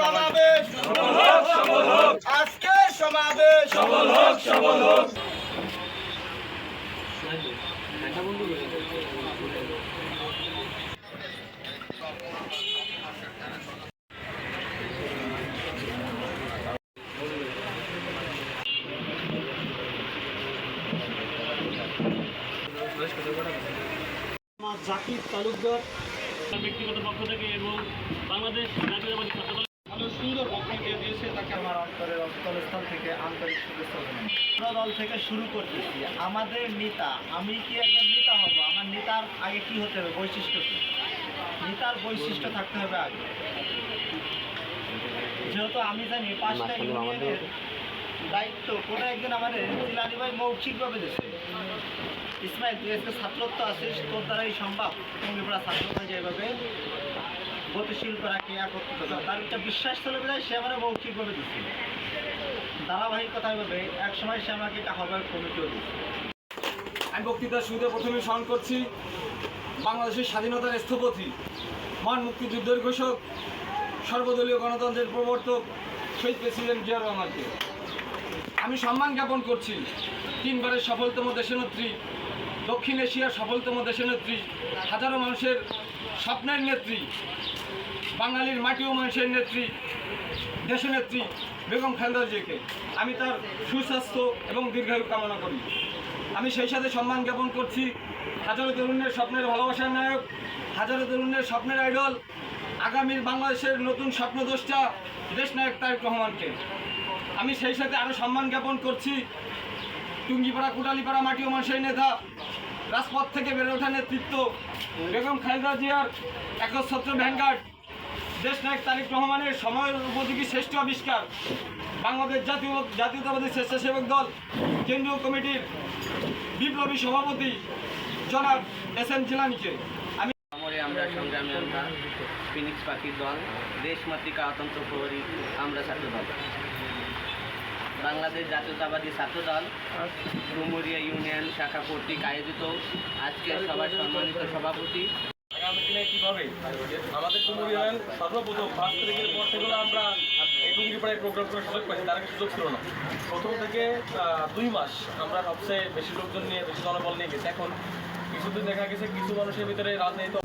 সমাবেশ। আজকে সমাবেশ। সবল হোক সবল হোক আমার জাকির তালুকদার। ব্যক্তিগত পক্ষ থেকে এবং বাংলাদেশ জাতীয়তাবাদী ছাত্র দল সুন্দর বক্তব্য দিয়েছে তাকে আমার অন্তরের অন্তরস্থল থেকে আন্তরিক শুভেচ্ছা দল থেকে শুরু করতেছি। আমাদের নেতা আমি কি একজন নেতা হব? আমার নেতার আগে কি হতে হবে? বৈশিষ্ট্য কি? নেতার বৈশিষ্ট্য থাকতে হবে আগে। যেহেতু আমি জানি পাঁচটা ইউনিয়নের দায়িত্ব কোনো একজন আমাদের জিলানি ভাই মৌখিকভাবে দিয়েছে। ইসমাইল তুই আজকে ছাত্রত্ব আছিস তোর দ্বারাই সম্ভব। টঙ্গিপাড়া ছাত্রত্ব যেভাবে গতিশীল করা ক্রিয়া করতে হবে তার একটা বিশ্বাস চলে বেড়ায় সে আমার মৌখিকভাবে দিচ্ছে ধারাবাহিকতাভাবে এক সময় সে আমাকে একটা আহ্বায়ক কমিটিও দিচ্ছে আমি বক্তৃতার শুরুতে প্রথমে স্মরণ করছি, বাংলাদেশের স্বাধীনতার স্থপতি, মহান মুক্তিযুদ্ধের ঘোষক, সর্বদলীয় গণতন্ত্রের প্রবর্তক, শহীদ প্রেসিডেন্ট জিয়া রহমানকে। আমি সম্মান জ্ঞাপন করছি, তিনবারের সফলতম দেশনেত্রী দক্ষিণ এশিয়ার সফলতম দেশের নেত্রী, হাজারো মানুষের স্বপ্নের নেত্রী, বাঙালির মাটি ও মানুষের নেত্রী, দেশনেত্রী বেগম খালেদা জিয়াকে। আমি তার সুস্বাস্থ্য এবং দীর্ঘায়ু কামনা করি। আমি সেই সাথে সম্মান জ্ঞাপন করছি হাজারো তরুণের স্বপ্নের ভালোবাসার নায়ক, হাজারো তরুণের স্বপ্নের আইডল, আগামীর বাংলাদেশের নতুন স্বপ্নদ্রষ্টা দেশনায়ক তারেক রহমানকে। আমি সেই সাথে আরও সম্মান জ্ঞাপন করছি টুঙ্গিপাড়া, কুটালিপাড়া মাটি ও মানুষের নেতা রাজপথ থেকে বেড়ে ওঠা নেতৃত্ব বেগম খালেদা জিয়ার একচ্ছত্র ভ্যানগার্ড। দেশ নায়ক তারেক রহমানের সময়ের উপযোগী শ্রেষ্ঠ আবিষ্কার। বাংলাদেশ জাতীয় জাতীয়তাবাদী স্বেচ্ছাসেবক দল, কেন্দ্রীয় কমিটির বিপ্লবী সভাপতি জনাব এস এম জিলানিকে। আমি আমরা সংগ্রামী আমরা ফিনিক্স পাখির দল, দেশমাতৃকা অতন্ত্র প্রহরী, আমরা ছাত্র দল বাংলাদেশ জাতীয়তাবাদী ছাত্র দল ডুমুরিয়া ইউনিয়ন শাখা কর্তৃক আয়োজিত আজকের সভার সম্মানিত সভাপতি। আগামী দিনে কীভাবে? আমাদের ডুমুরি ইউনিয়ন সর্বপ্রথম পাঁচ তারিখের পর থেকে আমরা এই টুঙ্গিপাড়ায় প্রোগ্রাম করার সুযোগ পাইছি তার সুযোগ ছিল না। প্রথম থেকে দুই মাস আমরা সবচেয়ে বেশি লোকজন নিয়ে বেশি জনবল নিয়ে গেছি। এখন কিছুদিন দেখা গেছে কিছু মানুষের ভিতরে রাজনীতি